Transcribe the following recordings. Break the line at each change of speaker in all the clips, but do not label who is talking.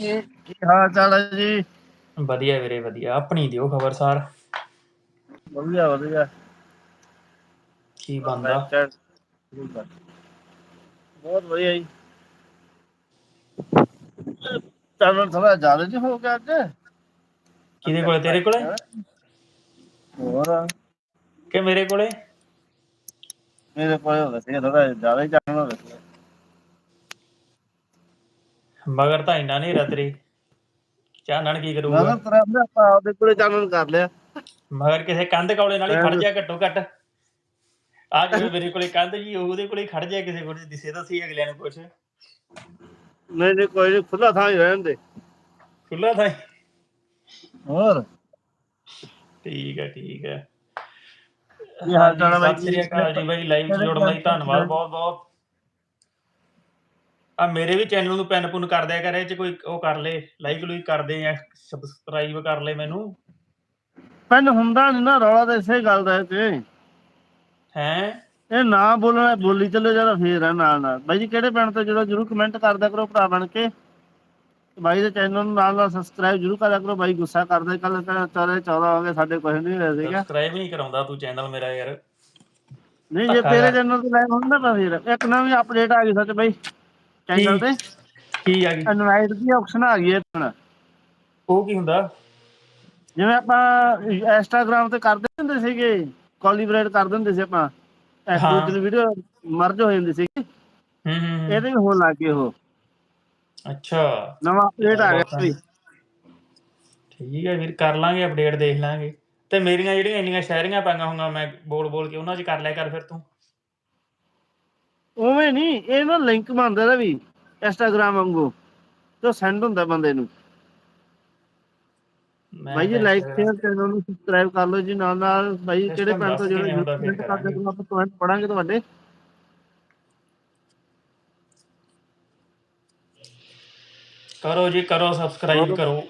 ਕੀ ਕੀ ਹਾਲ ਚਾਲ ਹੈ ਜੀ?
ਵਧੀਆ ਵੀਰੇ ਵਧੀਆ। ਆਪਣੀ ਦਿਓ ਖਬਰ ਸਾਰ
ਵਧੀਆ ਵਧੀਆ।
ਕੀ ਬੰਦਾ
ਬਹੁਤ ਵਧੀਆ ਜੀ। ਚੈਨਲ ਥੋੜਾ ਜ਼ਿਆਦਾ ਜਿਹਾ ਹੋ ਗਿਆ ਅੱਜ।
ਕਿਹਦੇ ਕੋਲੇ? ਤੇਰੇ ਕੋਲੇ?
ਹੋਰ
ਕਿ ਮੇਰੇ ਕੋਲੇ?
ਮੇਰੇ ਕੋਲ ਹੋ ਗਿਆ ਸੀ ਥੋੜਾ ਜ਼ਿਆਦਾ ਹੀ ਚੈਨਲ ਹੋ ਗਿਆ ਸੀ
ਮਗਰ ਤਾਂ ਇੰਨਾ ਨਹੀਂ ਰਤਰੀ। ਚਾਨਣ ਕੀ
ਮੈਂ
ਕਰੂਗਾ
ਤਾਂ ਤੇਰਾ ਵੀ ਆਪਾਂ ਆਪਦੇ ਕੋਲੇ ਚੈਨਲ ਕਰ ਲਿਆ।
ਮਗਰ ਕਿਸੇ ਕੰਧ ਕੌਲੇ ਨਾਲ ਹੀ ਖੜ ਜਾ ਘੱਟੋ ਘੱਟ। ਆ ਜਿਵੇਂ ਮੇਰੇ ਕੋਲੇ ਕੰਧ ਜੀ ਉਹਦੇ ਕੋਲੇ ਖੜ ਜਾ ਕਿਸੇ ਕੋਲੇ ਦਿਸੇ ਤਾਂ ਸਹੀ ਅਗਲਿਆਂ ਨੂੰ ਕੁਛ।
ਨਹੀਂ ਨਹੀਂ ਕੋਈ ਨਹੀਂ ਖੁੱਲਾ ਥਾਂ ਹੀ ਰਹਿਣ ਦੇ।
ਖੁੱਲਾ ਥਾਂ
ਹੋਰ?
ਠੀਕ ਹੈ ਠੀਕ ਹੈ।
ਕੀ ਹਾਲ ਚਾਲ ਹੈ ਬਾਈ
ਸਤਿ ਸ੍ਰੀ ਅਕਾਲ ਜੀ ਬਾਈ ਲਾਈਵ ਜੁੜਨ ਲਈ ਧੰਨਵਾਦ ਬਹੁਤ ਬਹੁਤ। ਆ ਮੇਰੇ ਵੀ ਚੈਨਲ ਨੂੰ ਪੈਨ ਪੁਨ ਕਰ ਦਿਆ ਕਰ ਚ ਕੋਈ ਉਹ ਕਰ ਲੈ ਲਾਈਕ ਲੂਈਕ ਕਰਦੇ ਆ ਸਬਸਕ੍ਰਾਈਬ ਕਰ ਲੈ ਮੈਨੂੰ।
ਪੈਨ ਹੁੰਦਾ ਨਹੀਂ ਨਾ ਰੌਲਾ ਤਾਂ ਇਸੇ ਗੱਲ ਦਾ ਹੈ ਤੇ
ਹੈ?
ਇਹ ਨਾ ਬੋਲਣਾ ਬੋਲੀ ਚੱਲੋ ਜਰਾ ਫੇਰ ਆ ਨਾਲ ਨਾਲ। ਬਾਈ ਜੀ ਕਿਹੜੇ ਪਿੰਡ ਤੋਂ ਜਿਹੜਾ ਜਰੂਰ ਕਮੈਂਟ ਕਰਦਿਆ ਕਰੋ ਭਰਾ ਬਣ ਕੇ। ਬਾਈ ਦੇ ਚੈਨਲ ਨੂੰ ਨਾਲ ਨਾਲ ਸਬਸਕ੍ਰਾਈਬ ਜਰੂਰ ਕਰਿਆ ਕਰੋ। ਬਾਈ ਗੁੱਸਾ ਕਰਦੇ ਕੱਲ ਚਾਰੇ 14 ਹੋ ਗਏ ਸਾਡੇ ਕੁਝ ਨਹੀਂ ਹੋਇਆ ਸੀਗਾ।
ਸਬਸਕ੍ਰਾਈਬ ਨਹੀਂ ਕਰਾਉਂਦਾ ਤੂੰ ਚੈਨਲ ਮੇਰਾ ਯਾਰ।
ਨਹੀਂ ਜੇ ਤੇਰੇ
ਕਰ।
ਚੈਨਲ ਤੇ ਲਾਈਵ ਹੁੰਦਾ ਤਾਂ ਫੇਰ। ਇੱਕ ਨਵੀਂ ਅਪਡੇਟ ਆ ਗਈ ਸੱਚ ਬਾਈ। ਚੈਨਲ ਤੇ?
ਕੀ ਆ ਗਈ
ਇਨਵਾਈਟ ਦੀ ਆਪਸ਼ਨ ਆ ਗਈ ਹੈ ਹੁਣ।
ਉਹ ਕੀ ਹੁੰਦਾ?
ਜਿਵੇਂ ਆਪਾਂ ਇੰਸਟਾਗ੍ਰam ਤੇ ਕਰਦੇ ਹੁੰਦੇ ਸੀਗੇ ਕੋਲੀਬ੍ਰੇਟ ਕਰਦੇ ਹੁੰਦੇ ਸੀ ਆਪਾਂ। ਇੱਕ
ਹਾਂ।
ਦੂਜੇ ਦੀ ਵੀਡੀਓ ਮਰਜ ਹੋ ਜਾਂਦੀ ਸੀ
ਹੂੰ ਹੂੰ ਹੂੰ।
ਇਹਦੇ ਵੀ ਹੋਣ ਲੱਗ ਗਏ ਉਹ।
ਅੱਛਾ।
ਨਵਾਂ ਅਪਡੇਟ ਆ ਗਿਆ ਵੀ
ਠੀਕ ਹੈ ਵੀਰ ਕਰ ਲਾਂਗੇ ਅਪਡੇਟ ਦੇਖ ਲਾਂਗੇ। ਤੇ ਮੇਰੀਆਂ ਜਿਹੜੀਆਂ ਇੰਨੀਆਂ ਸ਼ਾਇਰੀਆਂ ਪਾਈਆਂ ਹੋਈਆਂ ਮੈਂ ਬੋਲ ਬੋਲ ਕੇ ਉਹਨਾਂ 'ਚ ਕਰ ਲਿਆ ਕਰ ਫਿਰ ਤੂੰ।
ਉਵੇਂ ਨਹੀਂ ਇਹ ਨਾ ਲਿੰਕ ਬਣਦਾ ਇਹਦਾ ਵੀ ਇੰਸਟਾਗ੍ਰam ਵਾਂਗੂ ਤੇ ਸੈਂਡ ਹੁੰਦਾ ਬੰਦੇ ਨੂੰ। ਬਾਈ ਜੀ ਲਾਈਕ ਸ਼ੇਅਰ ਚੈਨਲ ਨੂੰ ਸਬਸਕ੍ਰਾਈਬ ਕਰ ਲਓ ਜੀ ਨਾਲ ਨਾਲ।
System
ਕਿਹੜੇ ਪਿੰਡ ਤੋਂ ਜਿਹੜੇ ਕਮੈਂਟ ਕਰਦੇ। ਹੋ ਆਪਾਂ ਕਮੈਂਟ ਪੜਾਂਗੇ ਤੁਹਾਡੇ।
ਕਰੋ ਜੀ ਕਰੋ ਸਬਸਕ੍ਰਾਈਬ ਕਰੋ।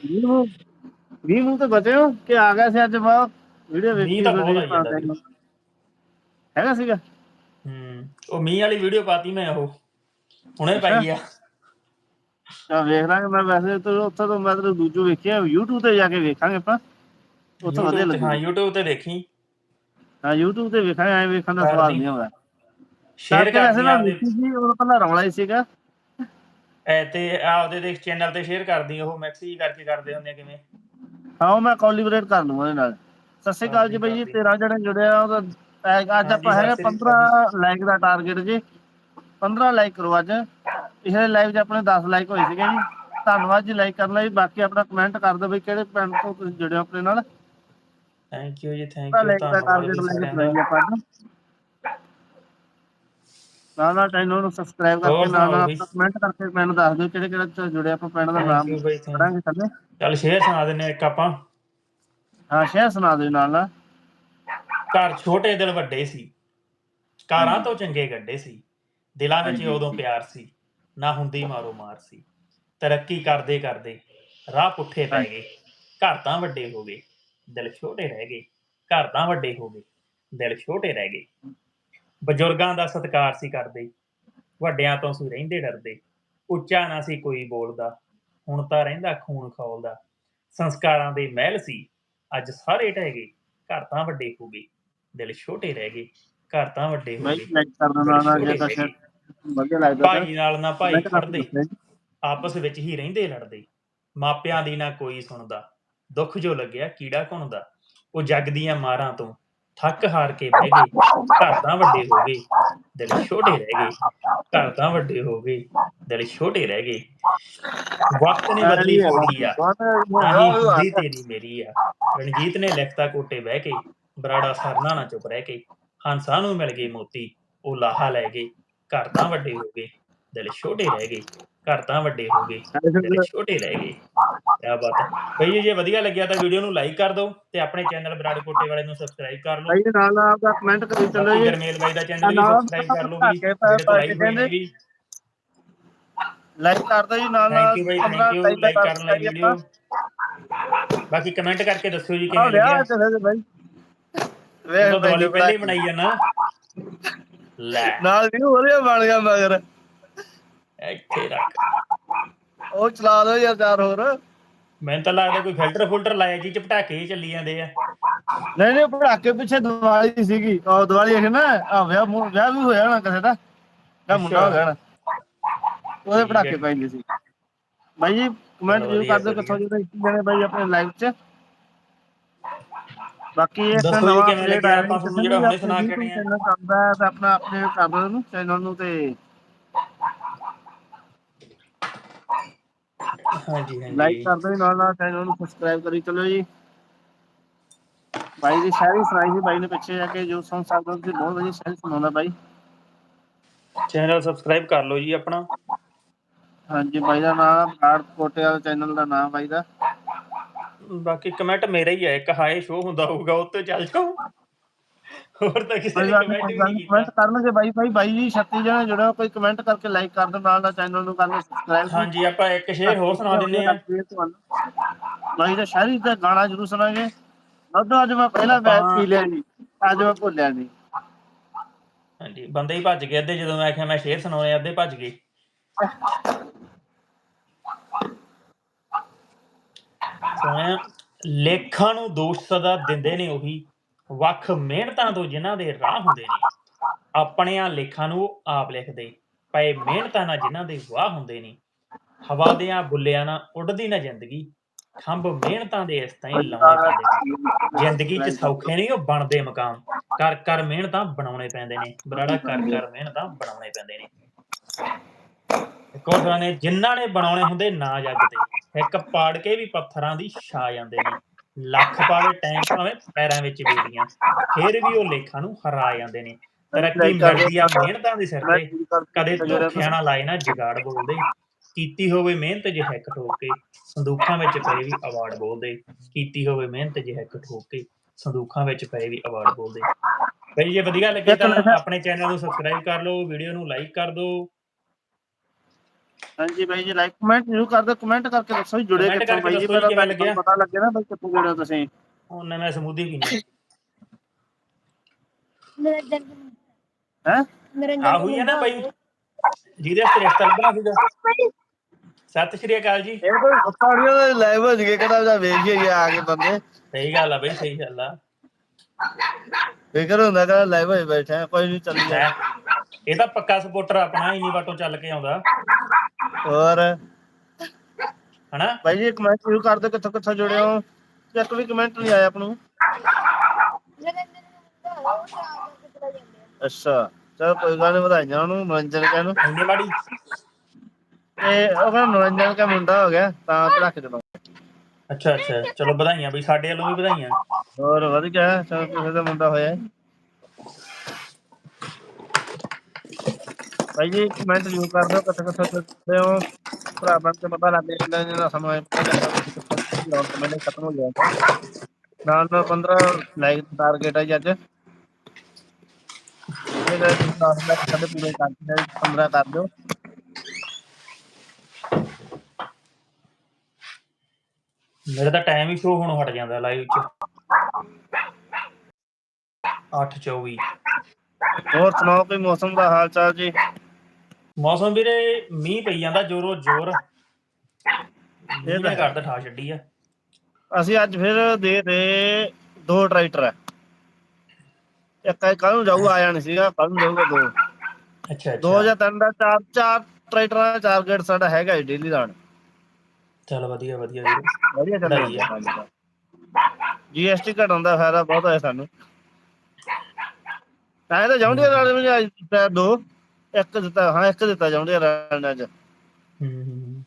ਵੀਹ ਨੂੰ ਤਾਂ ਬਚੇ ਹੋ ਕਿ ਆ ਗਿਆ ਸੀ ਅੱਜ ਬਾਅਦ ਵੀਡੀਓ ਵੇਖੀ। ਹੈਗਾ ਸੀਗਾ?
ਹੂੰ। ਉਹ ਮੀਂਹ ਵਾਲੀ ਵੀਡੀਓ ਪਾਤੀ ਮੈਂ ਉਹ। ਹੁਣੇ ਪਾਈ ਆ।
ਤਾਂ ਵੇਖ ਲਾਂਗੇ ਮੈਂ ਵੈਸੇ ਤਾਂ ਉੱਥੇ ਤੋਂ ਮੈਂ ਤਾਂ ਦੂਜੂ ਵੇਖਿਆ YouTube ਤੇ ਜਾ ਕੇ ਵੇਖਾਂਗੇ ਆਪਾਂ। ਉੱਥੇ ਵਧੀਆ
ਤੇ- ਹਾਂ
ਲੱਗੂ
YouTube ਤੇ ਦੇਖੀ
ਹਾਂ YouTube ਤੇ ਵੇਖਾਂਗੇ ਐ ਵੇਖਣ ਦਾ ਸਵਾਲ। ਨਹੀਂ ਆਉਂਦਾ।
ਸ਼ੇਅਰ
ਵੈਸੇ
ਕਰ
ਮੈਂ
ਦੀ
ਵੇਖੀ ਸੀ ਉਹ ਪਹਿਲਾਂ ਰੌਲਾ ਹੀ ਸੀਗਾ।
ਐ ਤੇ ਆਪਦੇ ਦੇ ਚੈਨਲ ਤੇ ਸ਼ੇਅਰ ਕਰਦੀ ਉਹ ਮੈਕਸੀ ਕਰਕੇ ਕਰਦੇ ਹੁੰਦੇ ਆ ਕਿਵੇਂ।
ਹਾਂ ਉਹ ਮੈਂ ਕੋਲੀਬਰੇਟ ਕਰ ਲੂੰਗਾ ਉਹਦੇ ਨਾਲ। ਸਤਿ ਸ਼੍ਰੀ ਅਕਾਲ ਜੀ ਬਾਈ ਜੀ 13 ਜਣੇ ਜੁੜਿਆ ਉਹਦਾ ਐ- ਅੱਜ ਆਪਾਂ ਹੈਗੇ
ਸ਼੍ਰੀ
15 ਲਾਈਕ ਦਾ ਟਾਰਗੇਟ ਜੀ। 15 ਲਾਈਕ ਕਰੋ ਅੱਜ। ਪਿਛਲੇ ਲਾਈਵ 'ਚ ਆਪਣੇ 10 ਲਾਈਕ ਹੋਏ ਸੀਗੇ ਜੀ। ਧੰਨਵਾਦ ਜੀ ਲਾਈਕ ਕਰਨ ਲਈ। ਬਾਕੀ ਆਪਣਾ ਕਮੈਂਟ ਕਰ ਦਿਓ ਬਈ ਕਿਹੜੇ ਪਿੰਡ ਤੋਂ ਤੁਸੀਂ ਜੁੜੇ ਹੋ ਆਪਣੇ ਨਾਲ।
ਥੈਂਕ ਯੂ ਜੀ ਥੈਂਕ ਯੂ
ਲਾਈਕ ਦਾ
ਧੰਨਵਾਦ।
ਨਾਲ ਨਾਲ ਚੈਨਲ ਨੂੰ ਸਬਸਕ੍ਰਾਈਬ ਕਰਕੇ ਨਾਲ ਨਾਲ। ਆਪਣਾ ਕਮੈਂਟ ਕਰਕੇ ਮੈਨੂੰ ਦੱਸ ਦਿਓ ਕਿਹੜੇ ਕਿਹੜੇ ਤੋਂ ਜੁੜੇ ਆਪਾਂ ਪਿੰਡ ਦਾ ਨਾਮ। ਪੜਾਂਗੇ ਥੱਲੇ
ਚੱਲ ਸ਼ੇਅਰ ਸੁਣਾ ਦਿੰਨੇ ਇੱਕ ਆਪਾਂ।
ਹਾਂ ਸ਼ੇਅਰ ਸੁਣਾ ਦਿਓ ਨਾਲ ਨਾਲ।
ਘਰ ਛੋਟੇ ਦਿਲ ਵੱਡੇ ਸੀ। ਕਾਰਾਂ ਤੋਂ ਚੰਗੇ ਗੱਡੇ ਸੀ। ਦਿਲਾਂ ਵਿੱਚ। ਉਦੋਂ ਪਿਆਰ ਸੀ। ਨਾ ਹੁੰਦੀ ਮਾਰੋ ਮਾਰ ਸੀ। ਤਰੱਕੀ ਕਰਦੇ ਕਰਦੇ ਰਾਹ ਪੁੱਠੇ ਪੈ ਗਏ। ਘਰ ਤਾਂ ਵੱਡੇ ਹੋ ਗਏ। ਦਿਲ ਛੋਟੇ ਰਹਿ ਗਏ। ਘਰ ਤਾਂ ਵੱਡੇ ਹੋ ਗਏ। ਦਿਲ ਛੋਟੇ ਰਹਿ ਗਏ। ਬਜ਼ੁਰਗਾਂ ਦਾ ਸਤਿਕਾਰ ਸੀ ਕਰਦੇ। ਵੱਡਿਆਂ ਤੋਂ ਸੀ ਰਹਿੰਦੇ ਡਰਦੇ। ਉੱਚਾ ਨਾ ਸੀ ਕੋਈ ਬੋਲਦਾ। ਹੁਣ ਤਾਂ ਰਹਿੰਦਾ ਖੂਨ ਖੌਲਦਾ। ਸੰਸਕਾਰਾਂ ਦੇ ਮਹਿਲ ਸੀ। ਅੱਜ ਸਾਰੇ ਢਹਿ ਗਏ। ਘਰ ਤਾਂ ਵੱਡੇ ਹੋ ਗਏ। ਦਿਲ ਛੋਟੇ ਰਹਿ ਗਏ ਘਰ ਤਾਂ ਵੱਡੇ ਹੋ ਗਏ।
ਲਾਈਕ ਕਰ ਦਿਓ ਨਾਲ ਨਾਲ ਜੇ ਤਾਂ ਵਧੀਆ ਲੱਗਦਾ
ਭਾਈ ਨਾਲ ਨਾ ਭਾਈ ਖੜਦੇ। ਆਪਸ ਵਿੱਚ ਹੀ ਰਹਿੰਦੇ ਲੜਦੇ। ਮਾਪਿਆਂ ਦੀ ਨਾ ਕੋਈ ਸੁਣਦਾ। ਦੁੱਖ ਜੋ ਲੱਗਿਆ ਕੀੜਾ ਘੁਣਦਾ। ਉਹ ਜੱਗ ਦੀਆਂ ਮਾਰਾਂ ਤੋਂ ਥੱਕ ਹਾਰ ਕੇ ਬਹਿ ਗਏ। ਘਰ ਤਾਂ ਵੱਡੇ ਹੋ ਗਏ। ਦਿਲ ਛੋਟੇ ਰਹਿ ਗਏ। ਘਰ ਤਾਂ ਵੱਡੇ ਹੋ ਗਏ। ਦਿਲ ਛੋਟੇ ਰਹਿ ਗਏ। ਵਕਤ ਨੇ ਬਦਲੀ ਕੋਠੀ ਆ। ਆਹੀ ਹੁੰਦੀ ਤੇਰੀ ਮੇਰੀ ਆ। ਰਣਜੀਤ ਨੇ ਲਿਖਤਾ ਕੋਟੇ ਬਹਿ ਕੇ ਬਰਾੜਾ ਸਰਨਾ ਨਾ ਚੁੱਪ ਰਹਿ ਕੇ ਹੰਸਾਂ ਨੂੰ ਮਿਲ ਗਏ ਮੋਤੀ। ਉਹ ਲਾਹਾ ਲੈ ਗਏ ਘਰ ਤਾਂ ਵੱਡੇ ਹੋ ਗਏ। ਦਿਲ ਛੋਟੇ ਰਹਿ ਗਏ। ਘਰ ਤਾਂ ਵੱਡੇ ਹੋ ਗਏ। ਦਿਲ ਛੋਟੇ ਰਹਿ ਗਏ। ਕਿਆ ਬਾਤ ਹੈ। ਬਈ ਜੇ ਵਧੀਆ ਲੱਗਿਆ ਤਾਂ ਵੀਡੀਓ ਨੂੰ ਲਾਈਕ ਕਰ ਦਿਓ ਤੇ ਆਪਣੇ ਚੈਨਲ ਬਰਾੜ ਕੋਟੇ ਵਾਲੇ ਨੂੰ ਸਬਸਕ੍ਰਾਈਬ ਕਰ ਲਓ।
ਜੀ ਨਾਲ ਨਾਲ ਆਪਦਾ ਕਮੈਂਟ ਕਰੀ ਚੱਲੋ ਜੀ।
ਗਰਮੇਲ ਬਾਈ ਦਾ ਚੈਨਲ ਵੀ ਸਬਸਕ੍ਰਾਈਬ ਕਰ ਲਓ ਵੀ। ਜਿਹੜੇ ਵੀ
ਲਾਈਕ ਕਰ ਦਿਓ ਜੀ ਨਾਲ ਨਾਲ
ਥੈਂਕ ਯੂ ਬਾਈ ਥੈਂਕ ਯੂ ਲਾਈਕ ਕਰਨ ਲਈ ਵੀਡੀਓ ਬਾਕੀ ਕਮੈਂਟ ਕਰਕੇ ਦੱਸਿਓ ਜੀ ਕਿਵੇਂ
ਲਿਆ
ਲੱਗਿਆ।
ਤਾਂ
ਦੀਵਾਲੀ ਪਹਿਲੇ ਹੀ ਬਣਾਈ ਜਾਣਾ ਲੈ।
ਨਾਲ ਵੀ ਹੋ ਰਿਹਾ ਬਣ ਗਿਆ ਮਗਰ।
ਇੱਥੇ ਰੱਖ।
ਉਹ ਚਲਾ ਦਿਓ ਯਾਰ ਚਾਰ ਹੋਰ।
ਮੈਨੂੰ ਤਾਂ ਲੱਗਦਾ ਕੋਈ ਫਿਲਟਰ ਫੁਲਟਰ ਲਾਇਆ ਜੀ ਚ ਪਟਾਕੇ ਚੱਲੀ ਜਾਂਦੇ ਆ।
ਨਹੀਂ ਨਹੀਂ ਪੜਾਕੇ ਪਿੱਛੇ ਦੀਵਾਲੀ ਸੀਗੀ। ਉਹ ਦੀਵਾਲੀ ਹੈ ਨਾ ਆ ਵਿਆਹ ਵਿਆਹ ਵੀ ਹੋਇਆ ਨਾ ਕਿਸੇ ਦਾ। ਦਾ ਮੁੰਡਾ ਹੋ ਗਿਆ ਨਾ ਉਹਦੇ
ਹੈ।
ਪੈਂਦੇ ਸੀ। ਬਾਈ ਜੀ ਕਮੈਂਟ ਜ਼ਰੂਰ ਕਰ ਦਿਓ ਕਿੱਥੋਂ। ਜਿਹੜੇ ਇੱਕ ਜਣੇ ਬਾਈ ਆਪਣੇ ਲਾਈਵ 'ਚ। ਬਾਕੀ ਇੱਕ
ਦੱਸੋ ਜੀ
ਨਵਾਂ
ਕਿਵੇਂ
update
ਲੱਗਿਆ?
ਆਇਆ
ਆਪਾਂ ਤੁਹਾਨੂੰ ਜਿਹੜਾ ਹੁਣੇ ਸੁਣਾ ਕੇ ਹਟੇ
ਹੈ। ਤਾਂ ਆਪਣਾ ਆਪਣੇ ਕਰ ਦਿਓ ਉਹਨੂੰ ਚੈਨਲ ਨੂੰ ਤੇ
ਹਾਂਜੀ
ਲਾਈਕ
ਹਾਂਜੀ
ਕਰ ਦਿਓ ਜੀ, ਨਾਲ ਨਾਲ ਚੈਨਲ ਨੂੰ ਸਬਸਕ੍ਰਾਈਬ ਕਰੀ ਚਲੋ ਜੀ। ਬਾਈ ਦੀ ਸ਼ਾਇਰੀ ਸੁਣਾਈ ਸੀ ਬਾਈ ਨੇ ਪਿੱਛੇ ਜਾ ਕੇ ਜੋ ਸੁਣ ਸਕਦਾ ਤੁਸੀਂ ਬਹੁਤ ਵਧੀਆ ਸ਼ਾਇਰੀ ਸੁਣਾਉਂਦਾ ਬਾਈ।
ਚੈਨਲ ਸਬਸਕ੍ਰਾਈਬ ਕਰ ਲਓ ਜੀ ਆਪਣਾ।
ਹਾਂਜੀ ਬਾਈ ਦਾ ਨਾਮ ਕਾਰਡ ਕੋਟੇ ਵਾਲਾ ਚੈਨਲ ਦਾ ਨਾਮ ਬਾਈ ਦਾ।
ਬਾਕੀ ਕਮੈਂਟ ਮੇਰਾ ਹੀ ਹੈ ਇੱਕ ਹਾਏ ਸ਼ੋ ਹੁੰਦਾ ਹੋਊਗਾ ਉੱਤੇ ਚੱਲ ਜਾਓ ਹੋਰ ਤਾਂ ਕਿਸੇ ਨੇ ਕਮੈਂਟ ਵੀ
ਨਹੀਂ
ਨਹੀਂ
ਕਮੈਂਟ
ਕੀਤਾ
ਕਰਨਗੇ ਬਾਈ ਬਾਈ ਬਾਈ ਜੀ 36 ਜਣੇ ਜੁੜਿਓ ਕੋਈ ਕਮੈਂਟ ਕਰਕੇ ਲਾਈਕ ਕਰ ਦਿਓ ਨਾਲ ਨਾਲ ਚੈਨਲ ਨੂੰ ਕਰ ਲਓ ਸਬਸਕ੍ਰਾਈਬ
ਹਾਂਜੀ ਆਪਾਂ ਇੱਕ ਸ਼ੇਰ ਹੋਰ ਸੁਣਾ ਦਿੰਨੇ ਆ
ਬਾਈ ਦਾ ਸ਼ਾਇਰੀ ਦਾ ਗਾਣਾ ਜ਼ਰੂਰ ਸੁਣਾਂਗੇ। ਅੱਧਾ ਅੱਜ ਮੈਂ ਪਹਿਲਾ ਮੈਚ ਪੀ ਲਿਆ ਜੀ ਅੱਜ ਮੈਂ ਭੁੱਲਿਆ ਨਹੀਂ।
ਹਾਂਜੀ ਬੰਦੇ ਹੀ ਭੱਜ ਗਏ ਅੱਧੇ ਜਦੋਂ ਮੈਂ ਆਖਿਆ ਮੈਂ ਸ਼ੇਰ ਸੁਣਾਉਣੇ ਅੱਧੇ ਭੱਜ ਗਏ। ਸੁਣਿਆ ਲੇਖਾਂ ਨੂੰ ਦੋਸ਼ ਸਦਾ ਦਿੰਦੇ ਨੇ ਉਹੀ, ਵੱਖ ਮਿਹਨਤਾਂ ਤੋਂ ਜਿਨ੍ਹਾਂ ਦੇ ਰਾਹ ਹੁੰਦੇ ਨੇ, ਆਪਣਿਆਂ ਲੇਖਾਂ ਨੂੰ ਉਹ ਆਪ ਲਿਖਦੇ, ਪਏ ਮਿਹਨਤਾਂ ਨਾਲ ਜਿਨ੍ਹਾਂ ਦੇ ਵਾਹ ਹੁੰਦੇ ਨੇ, ਹਵਾ ਦਿਆਂ ਬੁੱਲਿਆਂ ਨਾਲ ਉੱਡਦੀ ਨਾ ਜ਼ਿੰਦਗੀ, ਖੰਭ ਮਿਹਨਤਾਂ ਦੇ ਇਸ ਤਾਈਂ ਲਾਉਣੇ ਪੈਂਦੇ ਨੇ, ਜ਼ਿੰਦਗੀ 'ਚ ਸੌਖੇ ਨਹੀਂ ਉਹ ਬਣਦੇ ਮਕਾਮ ਕਰ ਕਰ ਮਿਹਨਤਾਂ ਬਣਾਉਣੇ ਪੈਂਦੇ ਨੇ, ਬਰਾੜਾ ਕਰ ਕਰ ਮਿਹਨਤਾਂ ਬਣਾਉਣੇ ਪੈਂਦੇ ਨੇ। ਇੱਕ ਨੇ, ਜਿਨ੍ਹਾਂ ਨੇ ਬਣਾਉਣੇ ਹੁੰਦੇ, ਨਾ ਜੱਗ ਤੇ ਇੱਕ ਪਾੜ ਕੇ ਵੀ ਪੱਥਰਾਂ ਦੀ ਛਾ ਜਾਂਦੇ ਨੇ। ਲੱਖ ਪਾੜੇ ਟਾਈਮ ਭਾਵੇਂ ਪੈਰਾਂ ਵਿੱਚ ਬੇੜੀਆਂ ਫਿਰ ਵੀ ਉਹ ਲੇਖਾਂ ਨੂੰ ਹਰਾ ਜਾਂਦੇ ਨੇ। ਤਰੱਕੀ ਮਿਲਦੀ ਆ ਮਿਹਨਤਾਂ ਦੇ ਸਿਰ ਤੇ। ਕਦੇ ਧੋਖਿਆਂ ਨਾਲ ਲਾਏ ਨਾ ਜਗਾੜ ਬੋਲਦੇ। ਕੀਤੀ ਹੋਵੇ ਮਿਹਨਤ ਜੇ ਹਿੱਕ ਠੋਕ ਕੇ। ਸੰਦੂਖਾਂ ਵਿੱਚ ਪਏ ਵੀ ਅਵਾਰਡ ਬੋਲਦੇ। ਕੀਤੀ ਹੋਵੇ ਮਿਹਨਤ ਜੇ ਹਿੱਕ ਠੋਕ ਕੇ। ਸੰਦੂਖਾਂ ਵਿੱਚ ਪਏ ਵੀ ਅਵਾਰਡ ਬੋਲਦੇ। ਬਈ ਜੇ ਵਧੀਆ ਲੱਗੇ ਤਾਂ ਆਪਣੇ ਚੈਨਲ ਨੂੰ ਸਬਸਕ੍ਰਾਈਬ ਕਰ ਲਓ ਵੀਡੀਓ ਨੂੰ ਲਾਈਕ ਕਰ ਦਿਓ।
ਹਾਂਜੀ ਬਾਈ ਜੀ ਲਾਈਕ ਕਮੈਂਟ ਜ਼ਰੂਰ ਕਰ ਦਿਓ ਕਮੈਂਟ ਕਰਕੇ ਦੱਸੋ ਜੀ ਜੁੜੇ ਕਿੱਥੋਂ
ਕਰਕੇ
ਬਾਈ ਜੀ
ਦੱਸੋ ਜੀ
ਪਹਿਲਾਂ
ਕਿਵੇਂ
ਤੁਹਾਨੂੰ
ਲੱਗਿਆ।
ਪਤਾ ਲੱਗੇ ਨਾ ਬਾਈ ਕਿੱਥੋਂ ਜੁੜੇ ਹੋ ਤੁਸੀਂ।
ਹੁਣ ਮੈਂ ਸਮੂਦੀ ਪੀਣੀ
ਨਿਰੰਜਨ
ਹੈ?
ਨਿਰੰਜਨ
ਆ ਹੋਈ ਹੈ ਨਾ ਬਈ। ਜਿਹਦੇ ਵਾਸਤੇ ਰਿਸ਼ਤਾ ਲੱਭਣਾ ਸੀਗਾ। ਸਤਿ ਸ਼੍ਰੀ ਅਕਾਲ ਜੀ।
ਇਹ ਕੋਈ ਸਤਾੜੀਆਂ ਦੇ ਲਾਈਵ ਹੋ ਜਗੇ ਕਿਹੜਾ ਜਾਂ ਵੇਖ ਹੀ ਆ ਕੇ ਬੰਦੇ।
ਸਹੀ ਗੱਲ ਆ ਬਈ ਸਹੀ ਗੱਲ ਆ।
ਫਿਕਰ ਹੁੰਦਾ ਕਿ ਲਾਈਵ ਹੋਏ ਬੈਠੇ ਕੋਈ ਨਹੀਂ ਚੱਲੀ ਜਾ।
ਇਹ ਤਾਂ ਪੱਕਾ ਸਪੋਰਟਰ ਆਪਣਾ ਇਨੀ ਵਾਟੋ ਚੱਲ ਕੇ ਆਉਂਦਾ।
ਹੋਰ?
ਹਨਾ?
ਬਾਈ ਜੀ ਕਮੈਂਟ ਜ਼ਰੂਰ ਕਰ ਦਿਓ ਕਿੱਥੋਂ ਕਿੱਥੋਂ ਜੁੜੇ ਹੋ। ਇੱਕ ਵੀ ਕਮੈਂਟ ਨਹੀਂ ਆਇਆ ਆਪ ਨੂੰ ਅੱਛਾ ਚਲ ਕੋਈ ਗੱਲ ਨਹੀਂ ਵਧਾਈਆਂ ਉਹਨੂੰ ਮਨੋਰੰਜਨ ਕਾ ਨੂੰ।
ਇੰਨੀ ਮਾੜੀ।
ਤੇ ਉਹ ਕਹਿੰਦਾ ਮਨੋਰੰਜਨ ਕਾ ਮੁੰਡਾ ਹੋ ਗਿਆ ਤਾਂ ਰੱਖ ਦੇਣਾ।
ਅੱਛਾ ਅੱਛਾ ਚਲੋ ਵਧਾਈਆਂ ਬਈ ਸਾਡੇ ਵੱਲੋਂ ਵੀ ਵਧਾਈਆਂ।
ਹੋਰ ਵਧੀਆ, ਚਲ ਕਿਸੇ ਦਾ ਮੁੰਡਾ ਹੋਇਆ। ਭਾਈ ਜੀ ਕਮੈਂਟ ਜ਼ਰੂਰ ਕਰ ਦਿਓ, ਕਿੱਥੇ ਕਿੱਥੇ ਚੱਲਦੇ ਹੋ? ਭਰਾ ਬਣ ਕੇ ਪਤਾ ਲੱਗ ਜਾਂਦਾ ਜਿਹੜਾ ਸਮਾਂ ਹੈ ਲਾਉਣ ਤੋਂ ਮੈਨੇ ਖਤਮ ਹੋ। ਗਿਆ ਨਾਲ ਨਾਲ 15 ਲਾਈਕ ਟਾਰਗੇਟ ਹੈ ਜੀ ਅੱਜ। ਇਹਦਾ 10 ਲੱਖ ਸਾਡੇ ਪੂਰੇ ਕਰ ਦਿੱਤੇ 15 ਕਰ ਦਿਓ।
ਮੇਰੇ ਤਾਂ ਟਾਈਮ ਹੀ ਸ਼ੋ ਹੋਣੋਂ ਹਟ ਜਾਂਦਾ ਲਾਈਵ 'ਚ। 8:24
ਹੋਰ ਸੁਣਾਓ ਕੋਈ ਮੌਸਮ ਦਾ ਹਾਲ ਚਾਲ ਜੀ?
ਮੌਸਮ ਵੀਰੇ ਮੀਂਹ ਪਈ ਜਾਂਦਾ ਜ਼ੋਰੋ ਜ਼ੋਰ ਇਹ
ਤਾਂ।
ਘਰ ਠਾ ਛੱਡੀ ਆ।
ਅਸੀਂ ਅੱਜ ਫਿਰ ਦੇ ਤੇ ਦੋ ਟਰੈਕਟਰ। ਹੈ ਇੱਕ ਕੱਲ ਨੂੰ ਜਾਊਗਾ ਆਇਆ ਨਹੀਂ ਸੀਗਾ ਕੱਲ ਨੂੰ ਜਾਊਗਾ ਦੋ।
ਅੱਛਾ
ਦੋ ਜਾਂ ਤਿੰਨ ਦਾ ਚਾਰ ਚਾਰ ਟਰੈਕਟਰਾਂ ਦਾ ਚਾਰ ਗੇਟ ਸਾਡਾ ਹੈਗਾ ਜੀ ਡੇਲੀ ਦਾ।
ਚਲ ਵਧੀਆ ਵਧੀਆ
ਵਧੀਆ ਚੱਲ ਰਿਹਾ ਜੀਐਸਟੀ ਘਟਣ ਦਾ ਫਾਇਦਾ ਬਹੁਤ ਹੋਇਆ ਸਾਨੂੰ। ਤਾਂ ਇਹ ਤਾਂ ਜਾਉਂਦੇ ਨਾਲ ਵੀ ਅੱਜ ਦਿੱਤਾ ਦੋ ਇੱਕ ਦਿੱਤਾ ਹਾਂ ਇੱਕ ਦਿੱਤਾ ਜਾਉਂਦੇ ਨਾਲ ਅੱਜ।
ਹੂੰ। ਹੂੰ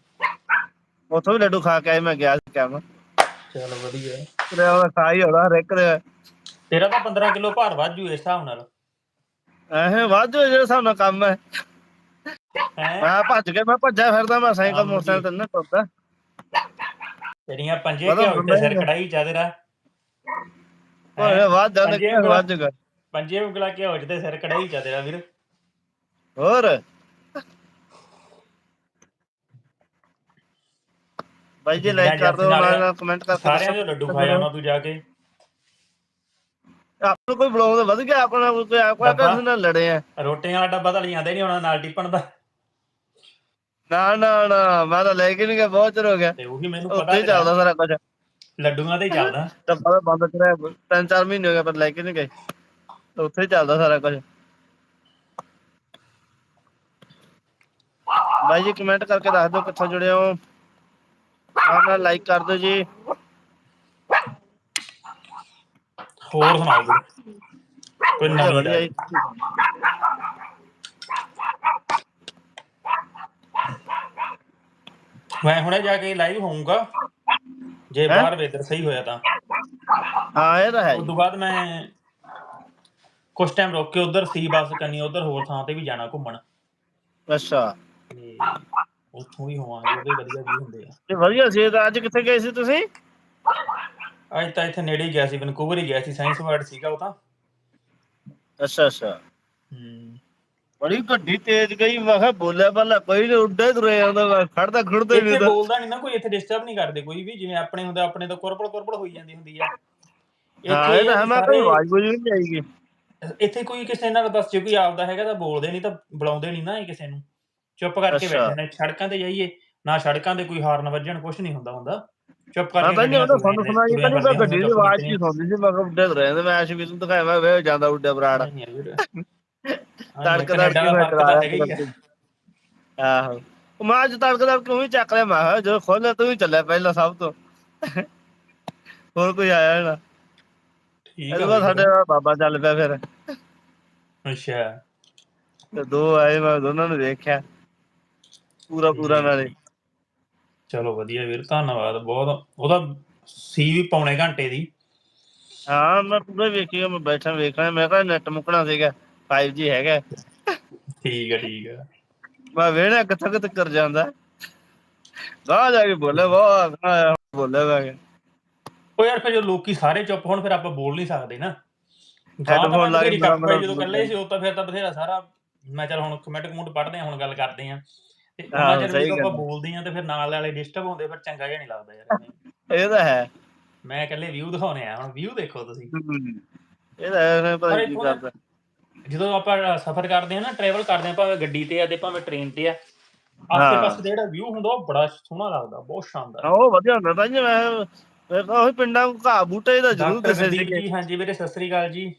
ਉੱਥੋਂ ਵੀ ਲੱਡੂ ਖਾ ਕੇ ਆਏ ਮੈਂ ਗਿਆ ਸੀ ਕੰਮ।
ਚਲ ਵਧੀਆ।
ਤੇ ਉਹ ਸਾਈ ਹੋਦਾ ਰਿਕ ਦੇ।
ਤੇਰਾ ਤਾਂ 15 ਕਿਲੋ ਭਾਰ ਵੱਧ ਜੂ ਇਸ ਹਿਸਾਬ ਨਾਲ।
ਐਹ ਵਾਧੂ ਜਿਹੜਾ ਹਿਸਾਬ ਨਾਲ ਕੰਮ ਹੈ
ਹੈ?
ਮੈਂ ਭੱਜ ਕੇ ਮੈਂ ਭੱਜਿਆ ਫਿਰਦਾ ਮੈਂ ਸਾਈਕਲ
ਹਾਂ,
ਮੋਟਰਸਾਈਕਲ ਤੇ ਨਾ ਟੁੱਟਦਾ
ਤੇਰੀਆਂ ਪੰਜੇ ਘਿਓ
ਹੁੰਦਾ
ਤੇ ਸਿਰ
ਹੀ।
ਕੜਾਈ ਚਾ ਤੇਰਾ
ਓਏ ਜਾਂਦਾ
ਪੰਜੇ
ਕਿ। ਵੱਜ ਗਿਆ
ਪੰਜੇ ਉਂਗਲਾ ਘਿਓ ਚ ਤੇ ਸਿਰ ਕੜਾਈ ਚਾ ਤੇਰਾ ਵੀਰ।
ਹੋਰ? ਬਾਈ ਜੀ ਲਾਈਕ ਕਰ ਦਿਓ ਨਾਲ ਕਮੈਂਟ ਕਰਕੇ
ਸਾਰਿਆਂ ਦੇ ਲੱਡੂ ਖਾ ਜਾਣਾ ਤੂੰ ਜਾ ਕੇ।
ਆਪ ਨੂੰ ਕੋਈ ਬਲੌਗ ਵਧ ਗਿਆ ਆਪਣਾ ਕੋਈ ਆਪਣਾ? ਕਿਸੇ ਨਾਲ ਲੜੇ ਆ।
ਰੋਟੀਆਂ ਵਾਲਾ ਡੱਬਾ ਤਾਂ ਲਿਆਂਦੇ ਨਹੀਂ ਹੋਣਾ ਨਾਲ ਟਿੱਪਣ ਦਾ।
ਨਾ ਨਾ ਨਾ ਮੈਂ ਤਾਂ ਲੈ ਕੇ ਨਹੀਂ ਗਿਆ ਬਹੁਤ ਚਿਰ ਹੋ ਗਿਆ।
ਤੇ ਉਹੀ ਮੈਨੂੰ ਪਤਾ
ਹੀ ਚੱਲਦਾ ਸਾਰਾ ਕੁਝ।
ਲੱਡੂਆਂ ਤੇ ਹੀ ਚੱਲਦਾ।
ਤਾਂ ਬਾਅਦ ਬੰਦ ਕਰਿਆ ਤਿੰਨ ਚਾਰ ਮਹੀਨੇ ਹੋ ਗਏ ਪਰ ਲੈ ਕੇ ਨਹੀਂ ਗਏ। ਤਾਂ ਉੱਥੇ ਹੀ ਚੱਲਦਾ ਸਾਰਾ ਕੁਝ। ਬਾਈ ਜੀ ਕਮੈਂਟ ਕਰਕੇ ਦੱਸ ਦਿਓ ਕਿੱਥੋਂ ਜੁੜੇ ਹੋ। ਨਾਲ ਲਾਈਕ ਕਰ ਦਿਓ ਜੀ।
ਹੋਰ ਸੁਣਾਓ ਵੀਰ ਕੋਈ ਨਵੀਂ?
ਜੀ।
ਮੈਂ ਹੁਣੇ ਜਾ ਕੇ ਲਾਈਵ ਹੋਊਂਗਾ। ਜੇ? ਬਾਹਰ ਵੇਦਰ ਸਹੀ ਹੋਇਆ ਤਾਂ।
ਹਾਂ ਇਹ ਤਾਂ ਹੈ
ਉਸ। ਤੋਂ ਬਾਅਦ ਮੈਂ ਕੁਝ ਟਾਈਮ ਰੁਕ ਕੇ ਉਧਰ ਸੀ ਬੱਸ ਕੰਨੀ ਉਧਰ ਹੋਰ ਥਾਂ ਤੇ ਵੀ ਜਾਣਾ ਘੁੰਮਣ।
ਅੱਛਾ।
ਤੇ ਉੱਥੋਂ ਵੀ ਹੋਵਾਂਗੇ ਉਹਦੇ ਵਧੀਆ ਵੀ ਹੁੰਦੇ ਆ।
ਤੇ ਵਧੀਆ ਸੀ ਤਾਂ ਅੱਜ ਕਿੱਥੇ ਗਏ ਸੀ ਤੁਸੀਂ?
ਅੱਜ ਤਾਂ ਇੱਥੇ ਨੇੜੇ ਹੀ ਗਿਆ ਸੀ ਵੈਨਕੂਵਰ ਹੀ ਗਿਆ ਸੀ ਸਾਇੰਸ ਵਰਡ ਸੀਗਾ ਉਹ ਤਾਂ।
ਅੱਛਾ ਅੱਛਾ।
ਹੂੰ।
ਬੜੀ ਗੱਡੀ ਤੇਜ਼ ਗਈ ਮੈਂ ਕਿਹਾ ਬੋਲਿਆ ਬੱਲਾ ਕੋਈ ਨਹੀਂ ਉੱਡੇ ਤੁਰੇ ਜਾਂਦਾ ਮੈਂ ਖੜਦਾ ਖੁੜਦਾ ਨਹੀਂ ਤਾਂ
ਬੋਲਦਾ ਨਹੀਂ ਨਾ ਕੋਈ ਇੱਥੇ ਡਿਸਟਰਬ ਨਹੀਂ ਕਰਦੇ ਕੋਈ ਵੀ ਜਿਵੇਂ ਆਪਣੇ ਹੁੰਦੇ ਆਪਣੇ ਤੋਂ ਕੁਰਬਲ ਕੁਰਬਲ ਹੋਈ ਜਾਂਦੀ ਹੁੰਦੀ ਆ।
ਹਾਂ ਇਹ ਤਾਂ ਹੈ ਮੈਂ ਕੋਈ
ਸਾਰੇ-
ਆਵਾਜ਼ ਬੁਝ ਨਹੀਂ ਆਏਗੀ
ਇੱਥੇ ਕੋਈ ਕਿਸੇ ਨਾਲ ਦੱਸ ਜੇ ਕੋਈ ਆਪਦਾ ਹੈਗਾ ਤਾਂ ਬੋਲਦੇ ਨਹੀਂ ਤਾਂ ਬੁਲਾਉਂਦੇ ਨਹੀਂ ਨਾ ਇਹ ਕਿਸੇ ਨੂੰ। ਚੁੱਪ ਕਰਕੇ
ਅੱਛਾ।
ਬੈਠੇ ਨੇ ਸੜਕਾਂ ਤੇ ਜਾਈਏ ਨਾ ਸੜਕਾਂ ਤੇ ਕੋਈ ਹਾਰਨ ਵੱਜਣ ਕੁਝ ਨਹੀਂ ਹੁੰਦਾ ਹੁੰਦਾ। ਚੁੱਪ ਕਰਕੇ
ਤਾਂ ਨਹੀਂ ਉਹ ਤਾਂ ਸਾਨੂੰ
ਗੱਡੀਆਂ
ਸੁਣਾਈ ਤਾਂ ਨਹੀਂ ਮੈਂ
ਤੁਰੀਆਂ
ਗੱਡੀ ਦੀ ਆਵਾਜ਼ ਹੀ ਸੁਣਦੀ ਸੀ? ਮੈਂ ਕਿਹਾ ਉੱਡੇ ਤੁਰੇ ਜਾਂਦੇ ਮੈਂ ਐਸ਼ ਵੀ ਤੁਹਾਨੂੰ ਦਿਖਾਇਆ ਮੈਂ ਵੇ ਜਾਂਦਾ ਉੱਡੇ ਬਰਾੜ।
ਨਹੀਂ ਯਾਰ
ਤੜਕ ਤੜਕ
ਦਾ
ਮੈਂ
ਹੀ।
ਕਰਾਇਆ ਆਹੋ। ਮੈਂ ਅੱਜ ਤੜਕ ਤੜਕ ਤੂੰ ਵੀ ਚੱਕ ਲਿਆ ਮੈਂ ਜਦੋਂ ਖੋਲਿਆ ਤੂੰ ਹੀ ਚੱਲਿਆ ਪਹਿਲਾਂ ਸਭ ਤੋਂ। ਹੋਰ ਕੋਈ ਆਇਆ ਨਾ
ਠੀਕ ਆ।
ਸਾਡੇ ਬਾਬਾ ਚੱਲ ਪਿਆ ਫਿਰ।
ਅੱਛਾ।
ਤੇ ਦੋ ਆਏ ਮੈਂ ਦੋਨਾਂ ਨੂੰ ਦੇਖਿਆ। ਪੂਰਾ ਪੂਰਾ ਨਾਲੇ।
ਚਲੋ ਵਧੀਆ ਵੀਰ ਧੰਨਵਾਦ ਬਹੁਤ। ਉਹਦਾ ਸੀ ਵੀ ਪੌਣੇ ਘੰਟੇ ਦੀ।
ਹਾਂ ਮੈਂ ਪੂਰਾ ਵੇਖਿਆ ਮੈਂ ਬੈਠਾ ਵੇਖਣਾ ਮੈਂ ਕਿਹਾ ਨੈਟ ਮੁੱਕਣਾ ਸੀਗਾ। 5G ਹੈਗਾ
ਠੀਕ ਆ ਠੀਕ ਆ
ਮੈਂ ਵੇਣਾ ਕਿੱਥੇ ਕਿੱਥੇ ਕਰ ਜਾਂਦਾ ਗਾਹ ਜਾ ਕੇ ਬੋਲੇ ਬਹੁਤ ਬੋਲੇ ਕਿਹਾ।
ਉਹ ਯਾਰ ਫਿਰ ਜਦੋਂ ਲੋਕੀ ਸਾਰੇ ਚੁੱਪ ਹੋਣ ਫਿਰ ਆਪਾਂ ਬੋਲ ਨਹੀਂ ਸਕਦੇ ਨਾ।
Headphone ਲਾ ਕੇ
ਜਦੋਂ ਇਕੱਲੇ ਸੀ ਉਹ ਤਾਂ ਫਿਰ ਤਾਂ ਬਥੇਰਾ ਸਾਰਾ ਮੈਂ ਚੱਲ ਹੁਣ ਕਮੈਂਟ ਕਮੂਟ ਪੜ੍ਹਦੇ ਆ ਹੁਣ ਗੱਲ ਕਰਦੇ ਆ ਤੇ ਉਹਨਾਂ ਚਿਰ ਜਦੋਂ ਆਪਾਂ। ਬੋਲਦੇ ਆ ਤੇ ਫਿਰ ਨਾਲ ਵਾਲੇ ਡਿਸਟਰਬ ਹੁੰਦੇ ਫਿਰ ਚੰਗਾ ਜਿਹਾ ਨਹੀਂ ਲੱਗਦਾ ਯਾਰ।
ਇਹ ਤਾਂ ਹੈ।
ਮੈਂ ਇਕੱਲੇ ਵਿਊ ਦਿਖਾਉਣੇ ਆ ਹੁਣ ਵਿਊ ਦੇਖੋ ਤੁਸੀਂ।
ਇਹ ਤਾਂ ਪਤਾ ਕੀ ਕਰਦਾ।
ਜਦੋਂ ਆਪਾਂ ਸਫ਼ਰ ਕਰਦੇ ਆ ਨਾ ਟਰੈਵਲ ਕਰਦੇ ਆ ਭਾਵੇਂ ਗੱਡੀ ਤੇ ਆ ਤੇ ਭਾਵੇਂ ਟ੍ਰੇਨ ਤੇ ਆ
ਹਾਂ।
ਆਸੇ ਪਾਸੇ ਦਾ ਜਿਹੜਾ ਵਿਊ ਹੁੰਦਾ ਉਹ ਬੜਾ ਸੋਹਣਾ ਲੱਗਦਾ ਬਹੁਤ ਸ਼ਾਨਦਾਰ।
ਹਾਂ, ਉਹ ਵਧੀਆ ਹੁੰਦਾ ਤਾਂ ਜੀ ਮੈਂ ਮੈਂ ਕਿਹਾ ਉਹੀ ਪਿੰਡਾਂ ਨੂੰ ਘਾਹ ਬੂਟੇ ਦਾ ਜ਼ਰੂਰ ਦੱਸੇ ਸੀਗੇ
ਜੀ ਹਾਂਜੀ ਵੀਰੇ ਸਤਿ ਸ੍ਰੀ ਅਕਾਲ ਜੀ।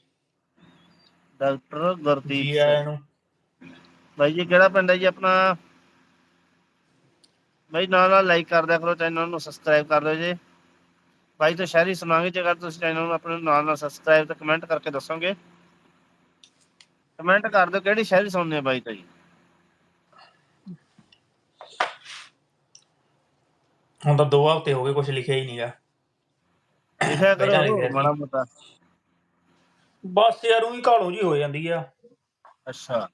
ਡਾਕਟਰ
ਜੀ
ਗੁਰਦੀਪ
ਆਇਆਂ ਨੂੰ।
ਬਾਈ ਜੀ ਕਿਹੜਾ ਪਿੰਡ ਹੈ ਜੀ ਆਪਣਾ? ਬਾਈ ਨਾਲ ਨਾਲ ਲਾਈਕ ਕਰ ਦਿਆ ਕਰੋ ਚੈਨਲ ਨੂੰ ਸਬਸਕ੍ਰਾਈਬ ਕਰ ਲਿਓ ਜੀ। ਬਾਈ ਤੋਂ ਸ਼ਹਿਰੀ ਸੁਣਾਗੇ ਜੇਕਰ ਤੁਸੀਂ ਚੈਨਲ ਨੂੰ ਆਪਣੇ ਨਾਲ ਨਾਲ ਸਬਸਕ੍ਰਾਈਬ ਤੇ ਕਮੈਂਟ ਕਰਕੇ ਦੱਸੋਗੇ। ਕਮੈਂਟ ਕਰ ਦਿਓ ਕਿਹੜੀ ਸ਼ਹਿਰੀ ਸੁਣਨੀ ਹੈ ਬਾਈ ਤੋਂ ਜੀ
ਹੁਣ ਤਾਂ ਦੋ ਹਫ਼ਤੇ ਹੋ ਗਏ ਕੁਝ ਲਿਖਿਆ ਹੀ ਨਹੀਂਗਾ
ਲਿਖਿਆ ਕਰੋ। ਮਾੜਾ ਮੋਟਾ
ਬਸ ਯਾਰ ਉਹੀ ਘਾਲੋ ਜੀ ਹੋ ਜਾਂਦੀ ਆ।
ਅੱਛਾ।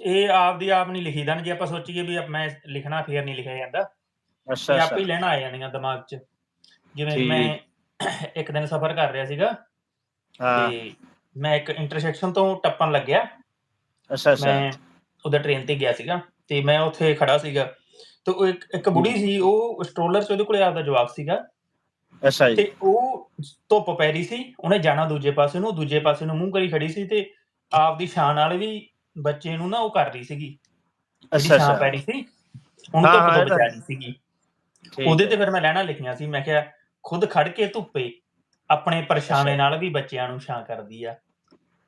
ਇਹ ਆਪ ਦੀ ਆਪ ਨਹੀਂ ਲਿਖੀਦਾ ਨਾ ਜੇ ਆਪਾਂ ਸੋਚੀਏ ਵੀ ਮੈਂ ਲਿਖਣਾ ਫੇਰ ਨਹੀਂ ਲਿਖਿਆ ਜਾਂਦਾ।
ਅੱਛਾ
ਆਪੇ ਹੀ ਲੈਣਾ ਆ ਜਾਂਦੀਆਂ ਦਿਮਾਗ 'ਚ। ਜਿਵੇਂ। ਮੈਂ ਇੱਕ ਦਿਨ ਸਫ਼ਰ ਕਰ ਰਿਹਾ ਸੀਗਾ।
ਹਾਂ।
ਤੇ ਮੈਂ ਇੱਕ ਇੰਟਰਸੈਕਸ਼ਨ ਤੋਂ ਟੱਪਣ ਲੱਗਿਆ।
ਅੱਛਾ ਅੱਛਾ।
ਮੈਂ ਉਹਦਾ ਟ੍ਰੇਨ ਤੇ ਗਿਆ ਸੀਗਾ ਤੇ ਮੈਂ ਉੱਥੇ ਖੜਾ ਸੀਗਾ। ਤੇ ਉਹ ਇੱਕ ਇੱਕ ਬੁੜੀ ਸੀ ਉਹ ਸਟ੍ਰੋਲਰ 'ਚ ਉਹਦੇ ਕੋਲੇ ਆਪਦਾ ਜਵਾਕ ਸੀਗਾ।
ਅੱਛਾ ਜੀ।
ਤੇ ਉਹ ਧੁੱਪ ਪੈ ਰਹੀ ਸੀ ਉਹਨੇ ਜਾਣਾ ਦੂਜੇ ਪਾਸੇ ਨੂੰ ਦੂਜੇ ਪਾਸੇ ਨੂੰ ਮੂੰਹ ਕਰੀ ਖੜੀ ਸੀ ਤੇ ਆਪਦੀ ਸ਼ਾਨ ਨਾਲ ਵੀ ਬੱਚੇ ਨੂੰ ਨਾ ਉਹ ਕਰ ਰਹੀ ਸੀਗੀ। ਜਿਹੜੀ
ਅੱਛਾ
ਛਾਂ
ਅੱਛਾ।
ਪੈ ਰਹੀ ਸੀ ਉਹਨੂੰ
ਹਾਂ,
ਧੁੱਪ
ਹਾਂ,
ਤੋਂ
ਇਹ ਤਾਂ
ਬਚਾ ਰਹੀ ਸੀਗੀ।
ਠੀਕ
ਉਹਦੇ
ਹੈ।
ਤੇ ਫਿਰ ਮੈਂ ਲੈਣਾ ਲਿਖੀਆਂ ਸੀ ਮੈਂ ਕਿਹਾ ਖੁਦ ਖੜ ਕੇ ਧੁੱਪੇ ਆਪਣੇ ਪਰਛਾਵੇਂ
ਅੱਛਾ।
ਨਾਲ ਵੀ ਬੱਚਿਆਂ ਨੂੰ ਛਾਂ ਕਰਦੀ ਆ।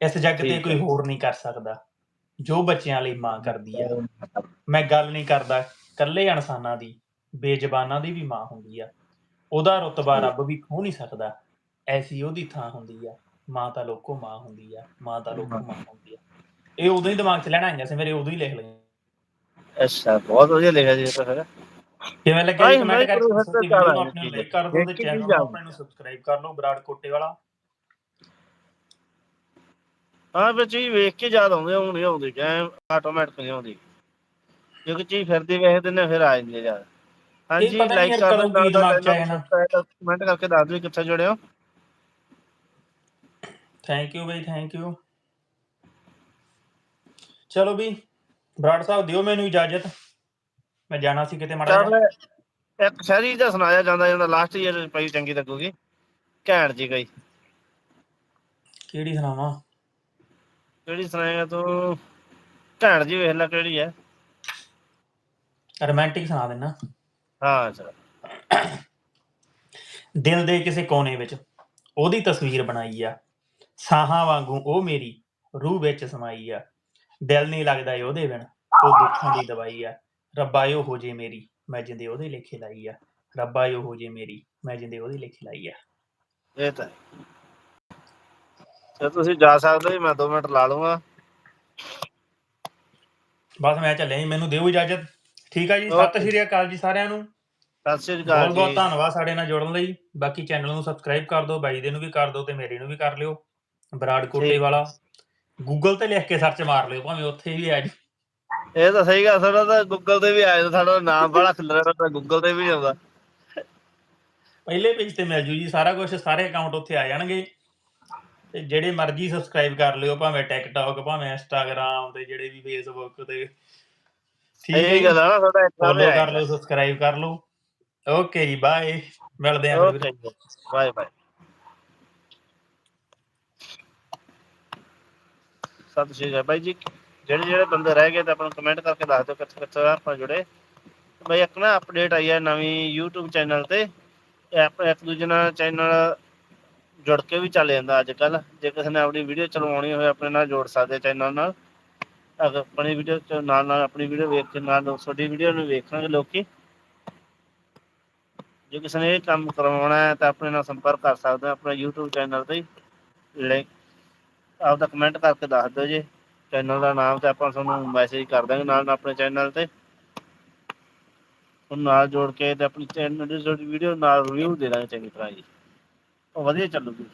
ਇਸ ਜੱਗ ਤੇ ਕੋਈ। ਹੋਰ ਨਹੀਂ ਕਰ ਸਕਦਾ। ਜੋ ਬੱਚਿਆਂ ਲਈ ਮਾਂ ਕਰਦੀ ਆ। ਮੈਂ ਗੱਲ ਨਹੀਂ ਕਰਦਾ। ਕੱਲੇ ਇਨਸਾਨਾਂ ਦੀ ਬੇਜ਼ਬਾਨਾਂ ਦੀ ਵੀ ਮਾਂ ਹੁੰਦੀ ਆ। ਉਹਦਾ ਰਤਬਾ ਰੱਬ ਵੀ ਖੋ ਨਹੀਂ ਸਕਦਾ। ਐਸੀ ਉਹਦੀ ਥਾਂ ਹੁੰਦੀ ਆ। ਮਾਂ ਤਾਂ ਲੋਕੋ ਮਾਂ ਹੁੰਦੀ ਆ। ਮਾਂ ਤਾਂ ਲੋਕੋ ਮਾਂ ਹੁੰਦੀ ਆ। ਇਹ ਉਦੋਂ ਹੀ ਦਿਮਾਗ 'ਚ ਲੈਣਾ ਆਈਆਂ ਸੀ। ਮੇਰੇ ਉਦੋਂ ਹੀ ਲਿਖ ਲਈਆਂ।
ਅੱਛਾ ਬਹੁਤ ਵਧੀਆ ਲਿਖਿਆ ਜੀ ਤਾਂ ਫਿਰ।
ਕਿਵੇਂ ਲੱਗਿਆ ਕਮੈਂਟ ਕਰਕੇ ਕਰ ਦਿਓ ਤੇ ਚੈਨਲ ਨੂੰ। ਆਪਣੇ ਨੂੰ ਸਬਸਕ੍ਰਾਈਬ ਕਰ ਲਓ। ਬਰਾੜ ਕੋਟੇ ਵਾਲਾ।
ਹਾਂ ਫਿਰ ਚੀਜ਼ ਵੇਖ ਕੇ ਯਾਦ ਆਉਂਦੇ ਹੁਣ ਨਹੀਂ ਆਉਂਦੀ ਕਿ ਆਟੋਮੈਟਿਕ ਨਹੀਂ ਆਉਂਦੀ। ਕਿਉਂਕਿ ਚੀਜ਼ ਫਿਰਦੀ ਵੇਖਦੇ ਨੇ ਫਿਰ ਆ ਜਾਂਦੀ ਯਾਦ। ਹਾਂਜੀ
ਪਤਾ
ਲਾਈਕ
ਕਦੋਂ ਕੀ ਦਿਮਾਗ 'ਚ ਆਇਆ ਨਾ।
ਕਮੈਂਟ ਕਰਕੇ ਦੱਸ ਦਿਓ ਕਿੱਥੇ ਜੁੜੇ ਹੋ।
ਥੈਂਕ ਯੂ ਬਈ ਥੈਂਕ ਯੂ ਚਲੋ ਵੀ ਬਰਾੜ ਸਾਹਿਬ ਦਿਓ ਮੈਨੂੰ ਇਜਾਜ਼ਤ। ਮੈਂ ਜਾਣਾ ਸੀ ਕਿਤੇ ਮਾੜਾ
ਇੱਕ ਸ਼ਹਿਰੀ ਦਾ ਸੁਣਾਇਆ ਜਾਂਦਾ ਜਾਂਦਾ ਲਾਸਟ ਈਅਰ ਪਈ ਚੰਗੀ ਲੱਗੂਗੀ। ਘੈਂਟ ਜੀ ਗਈ
ਕਿਹੜੀ ਸੁਣਾਵਾਂ?
ਕਿਹੜੀ ਸੁਣਾਏਗਾ ਤੂੰ? ਘੈਂਟ ਜੀ ਵੇਖ ਲੈ ਕਿਹੜੀ ਹੈ
ਰੋਮਾਂਟਿਕ ਸੁਣਾ ਦੇਣਾ
ਹਾਂ ਚਲੋ
ਦਿਲ ਦੇ ਕਿਸੇ ਕੋਨੇ ਵਿੱਚ ਉਹਦੀ ਤਸਵੀਰ ਬਣਾਈ ਆ। ਸਾਹਾਂ ਵਾਂਗੂ ਉਹ ਮੇਰੀ ਰੂਹ ਵਿੱਚ ਸਮਾਈ ਆ। ਦਿਲ ਨਹੀਂ ਲੱਗਦਾ ਏ ਉਹਦੇ ਬਿਨ ਉਹ ਦੁੱਖਾਂ ਦੀ ਦਵਾਈ ਆ। ਰੱਬਾ ਏ ਹੋ ਜੇ ਮੇਰੀ ਮੈਂ ਜਿੰਦੇ ਉਹਦੇ ਲੇਖੇ ਲਾਈ ਆ। ਰੱਬਾ ਏ ਹੋ ਜੇ ਮੇਰੀ ਮੈਂ ਜਿੰਦੇ ਉਹਦੇ ਲੇਖੇ ਲਾਈ ਆ।
ਇਹ ਤਾਂ ਹੈ। ਤੇ ਤੁਸੀਂ ਜਾ ਸਕਦੇ ਹੋ ਮੈਂ 2 ਮਿੰਟ ਲਾ ਲਵਾਂਗਾ
ਬਸ ਮੈਂ ਚੱਲਿਆ ਜੀ ਮੈਨੂੰ ਦਿਓ ਇਜਾਜ਼ਤ। ਠੀਕ ਆ ਜੀ ਸਤਿ. ਸ਼੍ਰੀ ਅਕਾਲ ਜੀ ਸਾਰਿਆਂ ਨੂੰ।
ਸਤਿ ਸ਼੍ਰੀ ਅਕਾਲ
ਬਹੁਤ ਬਹੁਤ
ਜੀ।
ਧੰਨਵਾਦ ਸਾਡੇ ਨਾਲ ਜੁੜਨ ਲਈ। ਬਾਕੀ ਚੈਨਲ ਨੂੰ ਸਬਸਕ੍ਰਾਈਬ ਕਰ ਦਿਓ ਬਾਈ ਦੇ ਨੂੰ ਵੀ ਕਰ ਦਿਓ ਤੇ ਮੇਰੇ ਨੂੰ ਵੀ ਕਰ ਲਿਓ। ਬਰਾੜ ਕੋਟੇ। ਵਾਲਾ। ਗੂਗਲ ਤੇ ਲਿਖ ਕੇ ਸਰਚ ਮਾਰ ਲਿਓ ਭਾਵੇਂ ਉੱਥੇ ਵੀ ਆ ਜੀ
ਇਹ ਤਾਂ ਸਹੀ ਗੱਲ ਸਾਡਾ ਤਾਂ ਗੂਗਲ ਤੇ ਵੀ ਆਇਆ ਜਾਂਦਾ, ਸਾਡਾ ਨਾਮ ਬੜਾ ਖਿਲਰਿਆ ਤਾਂ ਗੂਗਲ ਤੇ ਵੀ ਆਉਂਦਾ।
ਪਹਿਲੇ ਪੇਜ ਤੇ ਮਿਲ ਜੂ ਜੀ ਸਾਰਾ ਕੁਝ ਸਾਰੇ ਅਕਾਊਂਟ ਉੱਥੇ ਆ ਜਾਣਗੇ। ਤੇ ਜਿਹੜੇ ਮਰਜ਼ੀ ਸਬਸਕ੍ਰਾਈਬ ਕਰ ਲਿਓ ਭਾਵੇਂ ਟਿਕਟੌਕ ਭਾਵੇਂ ਇੰਸਟਾਗ੍ਰam ਤੇ ਜਿਹੜੇ ਵੀ ਫੇਸਬੁੱਕ ਤੇ। ਠੀਕ ਹੈ
ਇਹ ਗੱਲ ਆ ਨਾ ਸਾਡਾ ਇੱਕ
ਫੋਲੋ ਕਰ ਲਓ ਸਬਸਕ੍ਰਾਈਬ ਕਰ ਲਓ। ਓਕੇ ਜੀ ਬਾਏ ਮਿਲਦੇ ਆਂ ਫਿਰ
ਬਾਏ ਬਾਏ ਸਤਿ ਸ਼੍ਰੀ ਅਕਾਲ ਬਾਈ ਜੀ। ਜਿਹੜੇ ਜਿਹੜੇ ਬੰਦੇ ਰਹਿ ਗਏ ਤਾਂ ਆਪਾਂ ਕਮੈਂਟ ਕਰਕੇ ਦੱਸ ਦਿਓ ਕਿੱਥੇ ਕਿੱਥੇ ਆਪਾਂ ਜੁੜੇ। ਬਾਈ ਇੱਕ ਨਾ ਅਪਡੇਟ ਆਈ ਹੈ ਨਵੀਂ YouTube ਚੈਨਲ ਤੇ। ਇੱਕ ਦੂਜੇ ਨਾਲ ਚੈਨਲ ਜੁੜ ਕੇ ਵੀ ਚੱਲ ਜਾਂਦਾ ਅੱਜ ਕੱਲ ਜੇ ਕਿਸੇ ਨੇ ਆਪਣੀ ਵੀਡੀਓ ਚਲਵਾਉਣੀ ਹੋਵੇ, ਆਪਣੇ ਨਾਲ ਜੋੜ ਸਕਦੇ ਚੈਨਲ ਨਾਲ। ਅਗਰ ਆਪਣੀ ਵੀਡੀਓ ਚ ਨਾਲ ਨਾਲ ਆਪਣੀ ਵੀਡੀਓ ਵੇਖ ਕੇ ਨਾਲ ਤੁਹਾਡੀ ਵੀਡੀਓ ਨੂੰ ਵੇਖਣਗੇ ਲੋਕੀ। ਜੇ ਕਿਸੇ ਨੇ ਇਹ ਕੰਮ ਕਰਵਾਉਣਾ ਹੈ, ਤਾਂ ਆਪਣੇ ਨਾਲ ਸੰਪਰਕ ਕਰ ਸਕਦੇ ਹੋ ਆਪਣੇ YouTube ਚੈਨਲ ਤੇ ਲਿੰਕ ਆਪਦਾ ਕਮੈਂਟ ਕਰਕੇ ਦੱਸ ਦਿਓ ਜੀ। ਚੈਨਲ ਦਾ ਨਾਮ ਤੇ ਆਪਾਂ ਤੁਹਾਨੂੰ ਮੈਸੇਜ ਕਰ ਦਾਂਗੇ ਨਾਲ ਨਾਲ ਆਪਣੇ ਚੈਨਲ ਤੇ। ਉਹ ਨਾਲ ਜੋੜ ਕੇ ਤੇ ਆਪਣੀ ਚੈਨਲ ਦੀ ਵੀਡੀਓ ਨਾਲ ਰਿਵਿਊ ਦੇ ਦਾਂਗੇ ਚੰਗੀ ਤਰ੍ਹਾਂ ਜੀ। ਉਹ ਵਧੀਆ ਚੱਲੂਗੀ।